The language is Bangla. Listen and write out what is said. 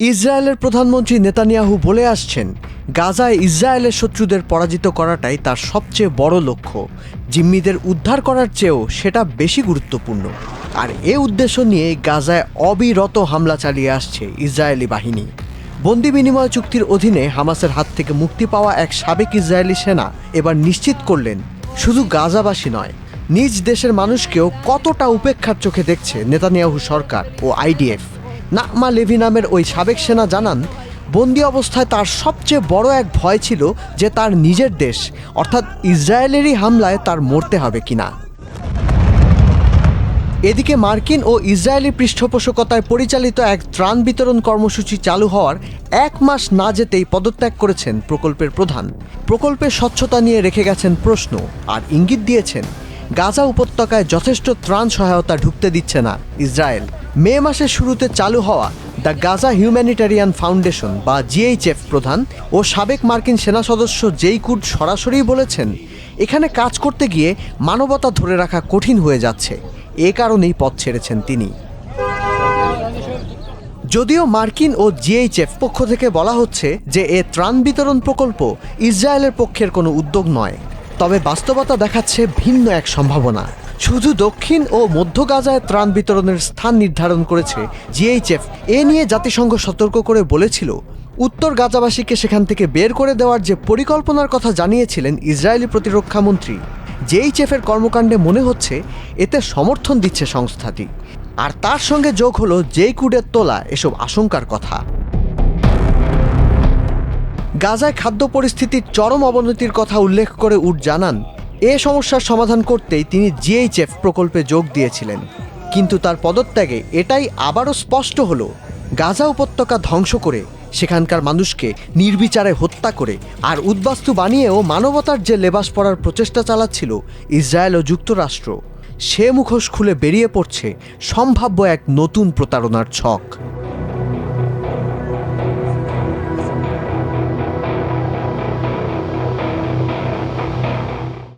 ইসরায়েলের প্রধানমন্ত্রী নেতানিয়াহু বলে আসছেন, গাজায় ইসরায়েলের শত্রুদের পরাজিত করাটাই তার সবচেয়ে বড় লক্ষ্য। জিম্মিদের উদ্ধার করার চেয়েও সেটা বেশি গুরুত্বপূর্ণ। আর এ উদ্দেশ্য নিয়ে গাজায় অবিরত হামলা চালিয়ে আসছে ইসরায়েলি বাহিনী। বন্দি বিনিময় চুক্তির অধীনে হামাসের হাত থেকে মুক্তি পাওয়া এক সাবেক ইসরায়েলি সেনা এবার নিশ্চিত করলেন, শুধু গাজাবাসী নয়, নিজ দেশের মানুষকেও কতটা উপেক্ষার চোখে দেখছে নেতানিয়াহু সরকার ও আইডিএফ। নাকমা লেভি নামের ওই সাবেক সেনা জানান, বন্দি অবস্থায় তার সবচেয়ে বড় এক ভয় ছিল যে তার নিজের দেশ, অর্থাৎ ইসরায়েলেরই হামলায় তার মরতে হবে কিনা। এদিকে মার্কিন ও ইসরায়েলি পৃষ্ঠপোষকতায় পরিচালিত এক ত্রাণ বিতরণ কর্মসূচি চালু হওয়ার এক মাস না যেতেই পদত্যাগ করেছেন প্রকল্পের প্রধান। প্রকল্পের স্বচ্ছতা নিয়ে রেখে গেছেন প্রশ্ন, আর ইঙ্গিত দিয়েছেন গাজা উপত্যকায় যথেষ্ট ত্রাণ সহায়তা ঢুকতে দিচ্ছে না ইসরায়েল। মে মাসের শুরুতে চালু হওয়া দ্য গাজা হিউম্যানিটারিয়ান ফাউন্ডেশন বা জিএইচএফ প্রধান ও সাবেক মার্কিন সেনা সদস্য জেইকুড সরাসরি বলেছেন, এখানে কাজ করতে গিয়ে মানবতা ধরে রাখা কঠিন হয়ে যাচ্ছে। এ কারণেই পথ ছেড়েছেন তিনি। যদিও মার্কিন ও জিএইচএফ পক্ষ থেকে বলা হচ্ছে যে এ ত্রাণ বিতরণ প্রকল্প ইসরায়েলের পক্ষের কোনো উদ্যোগ নয়। তবে বাস্তবতা দেখাচ্ছে ভিন্ন এক সম্ভাবনা। শুধু দক্ষিণ ও মধ্য গাজায় ত্রাণ বিতরণের স্থান নির্ধারণ করেছে জিএইচএফ। এ নিয়ে জাতিসংঘ সতর্ক করে বলেছিল, উত্তর গাজাবাসীকে সেখান থেকে বের করে দেওয়ার যে পরিকল্পনার কথা জানিয়েছিলেন ইসরায়েলি প্রতিরক্ষামন্ত্রী জেইচএফের কর্মকাণ্ডে মনে হচ্ছে এতে সমর্থন দিচ্ছে সংস্থাটি। আর তার সঙ্গে যোগ হলো জেইকুডের তোলা এসব আশঙ্কার কথা। গাজায় খাদ্য পরিস্থিতির চরম অবনতির কথা উল্লেখ করে উড জানান, এ সমস্যার সমাধান করতেই তিনি জিএইচএফ প্রকল্পে যোগ দিয়েছিলেন। কিন্তু তার পদত্যাগে এটাই আবারও স্পষ্ট হলো, গাজা উপত্যকা ধ্বংস করে সেখানকার মানুষকে নির্বিচারে হত্যা করে আর উদ্বাস্তু বানিয়েও মানবতার যে লেবাস পড়ার প্রচেষ্টা চালাচ্ছিল ইসরায়েল ও যুক্তরাষ্ট্র, সে মুখোশ খুলে বেরিয়ে পড়ছে সম্ভাব্য এক নতুন প্রতারণার ছক।